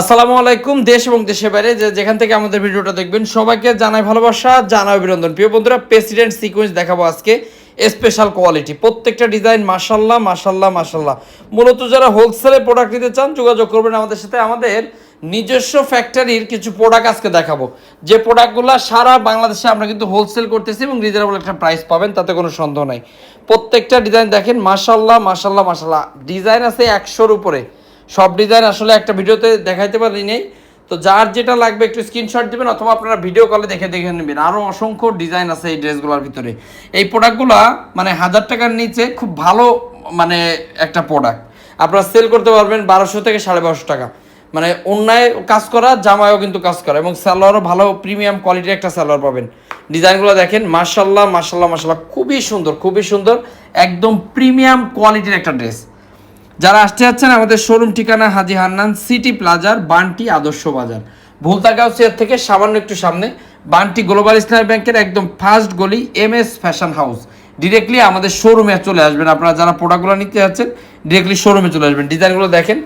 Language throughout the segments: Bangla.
আসসালামু আলাইকুম, দেশ এবং দেশের বাইরে যে যেখান থেকে আমাদের ভিডিওটা দেখবেন, সবাইকে জানাই ভালোবাসা, জানাই অভিনন্দন। প্রিয় বন্ধুরা প্রেসিডেন্ট সিকোয়েন্স দেখাবো আজকে। স্পেশাল কোয়ালিটি প্রত্যেকটা ডিজাইন মাসাল্লাহ মাসাল্লাহ মাসাল্লাহ মূলত যারা হোলসেলে প্রোডাক্ট নিতে চান, যোগাযোগ করবেন আমাদের সাথে। আমাদের নিজস্ব ফ্যাক্টরির কিছু প্রোডাক্ট আজকে দেখাবো। যে প্রোডাক্টগুলো সারা বাংলাদেশে আমরা কিন্তু হোলসেল করতেছি এবং রিজনেবল একটা প্রাইস পাবেন, তাতে কোনো সন্দেহ নাই। প্রত্যেকটা ডিজাইন দেখেন মাসাল্লাহ মাসাল্লাহ মাসাল্লাহ ডিজাইন আছে একশোর উপরে। সব ডিজাইন আসলে একটা ভিডিওতে দেখাইতে পারি নেই। তো যার যেটা লাগবে একটু স্ক্রিনশট দিবেন অথবা আপনারা ভিডিও কলে দেখে দেখে নেবেন। আরও অসংখ্য ডিজাইন আছে এই ড্রেসগুলোর ভিতরে। এই প্রোডাক্টগুলো মানে হাজার টাকার নিচে খুব ভালো মানে একটা প্রোডাক্ট আপনারা সেল করতে পারবেন বারোশো থেকে সাড়ে বারোশো টাকা। মানে অন্যায় কাজ করা জামায়ও কিন্তু কাজ করা এবং স্যালোয়ারও ভালো প্রিমিয়াম কোয়ালিটির একটা স্যালোয়ার পাবেন। ডিজাইনগুলো দেখেন মার্শাল্লাহ মার্শাল্লাহ মার্শাল্লাহ খুবই সুন্দর খুবই সুন্দর, একদম প্রিমিয়াম কোয়ালিটির একটা ড্রেস যারা আসতে যাচ্ছেন, আমাদের শোরুম ঠিকানা হাজি হান্নান সিটি প্লাজার বান্টি আদর্শ বাজার। ভুলতাগাঁও চেয়ার থেকে সামান্য একটু সামনে, বান্টি গ্লোবাল ইসলামী ব্যাংকের একদম ফার্স্ট গলি M S fashion house directly আমাদের শোরুমে চলে আসবেন। আপনারা যারা প্রোডাক্টগুলো নিতে যাচ্ছেন ডিরেক্টলি শোরুমে চলে আসবেন। ডিজাইনগুলো দেখেন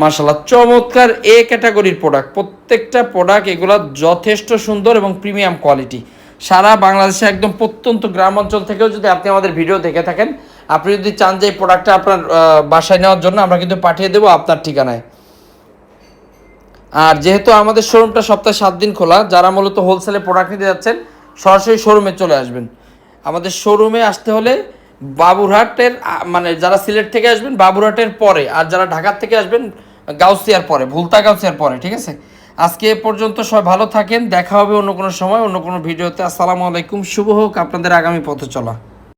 মার্শাল্লাহ চমৎকার এ ক্যাটাগরির প্রোডাক্ট প্রত্যেকটা প্রোডাক্ট এগুলো যথেষ্ট সুন্দর এবং প্রিমিয়াম কোয়ালিটি সারা বাংলাদেশে একদম প্রত্যন্ত গ্রাম অঞ্চল থেকেও যদি আপনি আমাদের ভিডিও দেখে থাকেন আপনি যদি চান যে এই প্রোডাক্টটা আপনার বাসায় নেওয়ার জন্য, আমরা কিন্তু পাঠিয়ে দেবো আপনার ঠিকানায়। আর যেহেতু আমাদের শোরুমটা সপ্তাহে সাত দিন খোলা, যারা মূলত হোলসেলে প্রোডাক্ট নিতে যাচ্ছেন, সরাসরি শোরুমে চলে আসবেন। আমাদের শোরুমে আসতে হলে বাবুরহাটের মানে যারা সিলেট থেকে আসবেন, বাবুরহাটের পরে, আর যারা ঢাকার থেকে আসবেন, গাউসিয়ার পরে, ভুলতা গাউসিয়ার পরে, ঠিক আছে? আজকে এ পর্যন্ত সবাই ভালো থাকেন, দেখা হবে অন্য কোনো সময়, অন্য কোনো ভিডিওতে। আসসালামু আলাইকুম, শুভ হোক আপনাদের আগামী পথ চলা